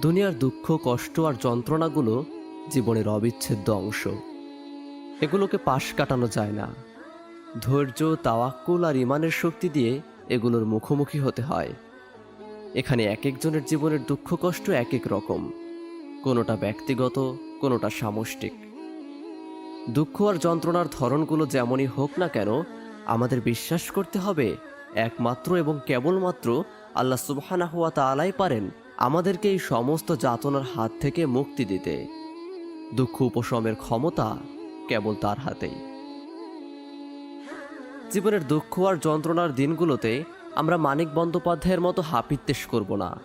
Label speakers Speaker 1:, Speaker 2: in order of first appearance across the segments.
Speaker 1: দুনিয়ার দুঃখ, কষ্ট আর যন্ত্রণাগুলো জীবনের অবিচ্ছেদ্য অংশ। এগুলোকে পাশ কাটানো যায় না। ধৈর্য, তাওয়াক্কুল আর ইমানের শক্তি দিয়ে এগুলোর মুখোমুখি হতে হয়। এখানে এক একজনের জীবনের দুঃখ, কষ্ট এক এক রকম। কোনোটা ব্যক্তিগত, কোনোটা সামষ্টিক। দুঃখ আর যন্ত্রণার ধরনগুলো যেমনই হোক না কেন, আমাদের বিশ্বাস করতে হবে একমাত্র এবং কেবলমাত্র আল্লাহ সুবহানাহু ওয়া তাআলাই পারেন আমাদেরকে এই সমস্ত যাতনার হাত থেকে মুক্তি দিতে। দুঃখ উপশমের ক্ষমতা কেবল তার হাতেই। জীবনের দুঃখ আর যন্ত্রণার দিনগুলোতে আমরা মানিক বন্দ্যোপাধ্যায়ের মতো হাপিত্তেশ করব না।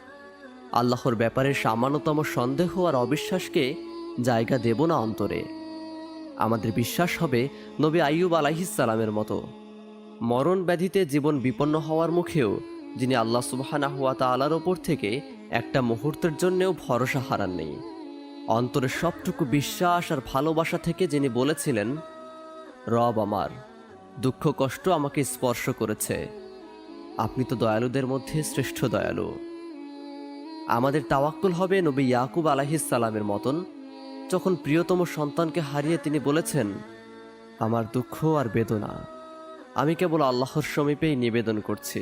Speaker 1: আল্লাহর ব্যাপারে সামান্যতম সন্দেহ আর অবিশ্বাসকে জায়গা দেব না অন্তরে। আমাদের বিশ্বাস হবে নবী আইয়ুব আলাইহিসালামের মতো। মরণ ব্যাধিতে জীবন বিপন্ন হওয়ার মুখেও যিনি আল্লাহ সুবাহানা হুয়া তালার ওপর থেকে একটা মুহূর্তের জন্যেও ভরসা হারাননি অন্তরের সবটুকু বিশ্বাস আর ভালোবাসা থেকে যিনি বলেছিলেন, রব আমার, দুঃখ কষ্ট আমাকে স্পর্শ করেছে। আপনি তো দয়ালুদের মধ্যে শ্রেষ্ঠ দয়ালু। আমাদের তাওয়াক্কুল হবে নবী ইয়াকুব আলাহিসাল্লামের মতন, যখন প্রিয়তম সন্তানকে হারিয়ে তিনি বলেছেন, আমার দুঃখ আর বেদনা, আমি কেবল আল্লাহর সমীপেই নিবেদন করছি।